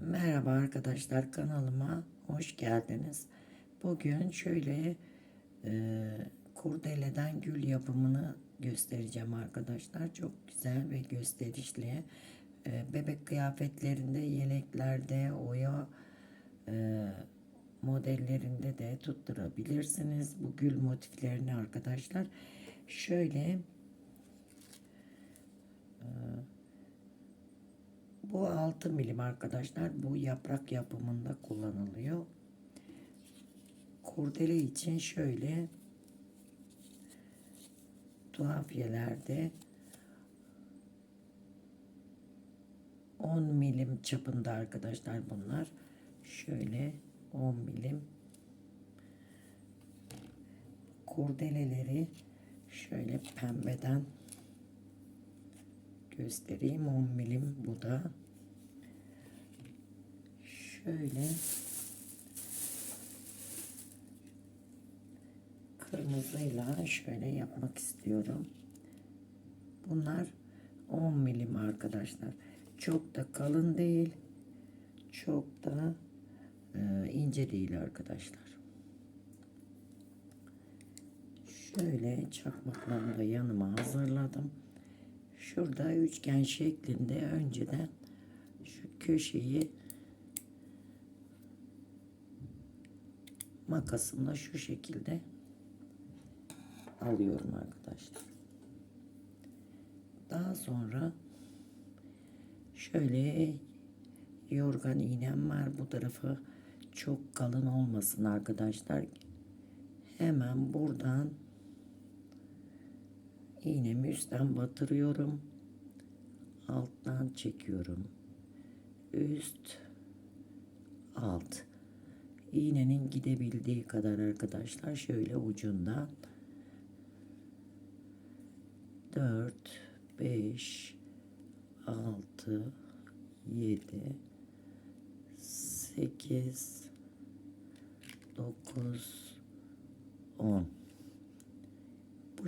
Merhaba arkadaşlar kanalıma hoş geldiniz. Bugün şöyle e, kurdeleden gül yapımını göstereceğim arkadaşlar. Çok güzel ve gösterişli. E, bebek kıyafetlerinde, yeleklerde, oya e, modellerinde de tutturabilirsiniz. Bu gül motiflerini arkadaşlar. Şöyle Bu 6 milim arkadaşlar. Bu yaprak yapımında kullanılıyor. Kurdele için şöyle tuhafiyelerde 10 milim çapında arkadaşlar bunlar. Şöyle 10 milim kurdeleleri şöyle pembeden göstereyim. 10 milim bu da. Şöyle. Kırmızıyla şöyle yapmak istiyorum. Bunlar 10 milim arkadaşlar. Çok da kalın değil. Çok da e, ince değil arkadaşlar. Şöyle çakmaklarını da yanıma hazırladım Şurada üçgen şeklinde önceden şu köşeyi makasımla şu şekilde alıyorum arkadaşlar. Daha sonra şöyle yorgan iğnem var. Bu tarafı çok kalın olmasın arkadaşlar. Hemen buradan iğnemi üstten batırıyorum. Alttan çekiyorum. Üst alt. İğnenin gidebildiği kadar arkadaşlar şöyle ucundan 4 5 6 7 8 9 10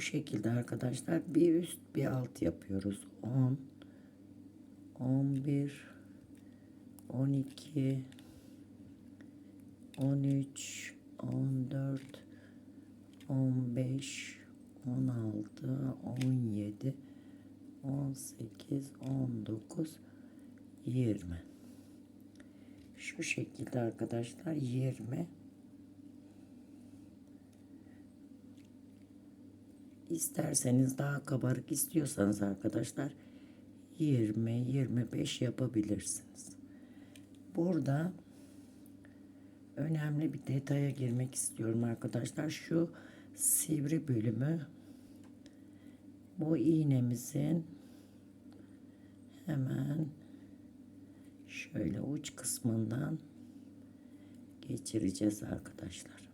bu şekilde arkadaşlar. Bir üst bir alt yapıyoruz. 10 11 12 13 14 15 16 17 18 19 20 şu şekilde arkadaşlar 20 İsterseniz daha kabarık istiyorsanız arkadaşlar 20-25 yapabilirsiniz. Burada önemli bir detaya girmek istiyorum arkadaşlar. Şu sivri bölümü bu iğnemizin hemen şöyle uç kısmından geçireceğiz arkadaşlar.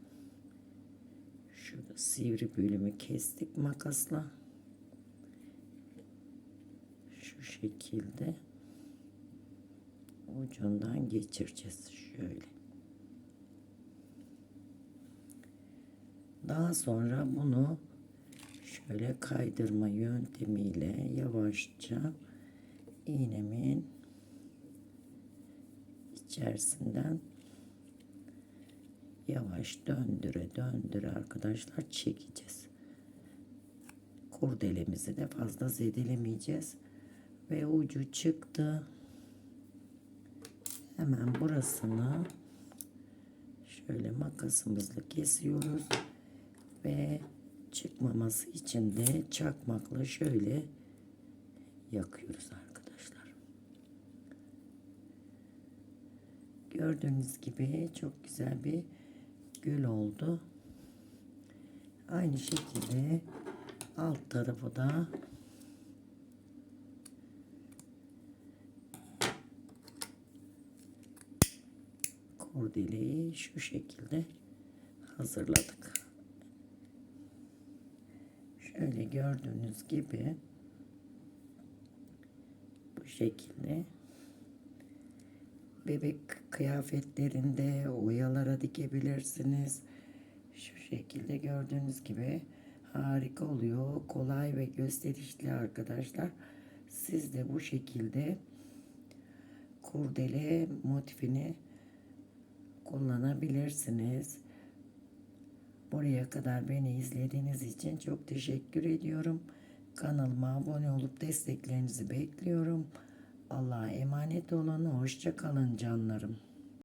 Şurada sivri bölümü kestik makasla. Şu şekilde ucundan geçireceğiz şöyle. Daha sonra bunu şöyle kaydırma yöntemiyle yavaşça iğnemin içerisinden yavaş döndüre döndüre arkadaşlar çekeceğiz. Kurdelemizi de fazla zedelemeyeceğiz. Ve ucu çıktı. Hemen burasını şöyle makasımızla kesiyoruz. Ve çıkmaması için de çakmakla şöyle yakıyoruz arkadaşlar. Gördüğünüz gibi çok güzel bir gül oldu. Aynı şekilde alt tarafı da kurdeleyi şu şekilde hazırladık. Şöyle gördüğünüz gibi bu şekilde bebek kıyafetlerinde oyalara dikebilirsiniz. Şu şekilde gördüğünüz gibi harika oluyor. Kolay ve gösterişli arkadaşlar. Siz de bu şekilde kurdele motifini kullanabilirsiniz. Buraya kadar beni izlediğiniz için çok teşekkür ediyorum. Kanalıma abone olup desteklerinizi bekliyorum. Allah'a emanet olun. Hoşça kalın canlarım.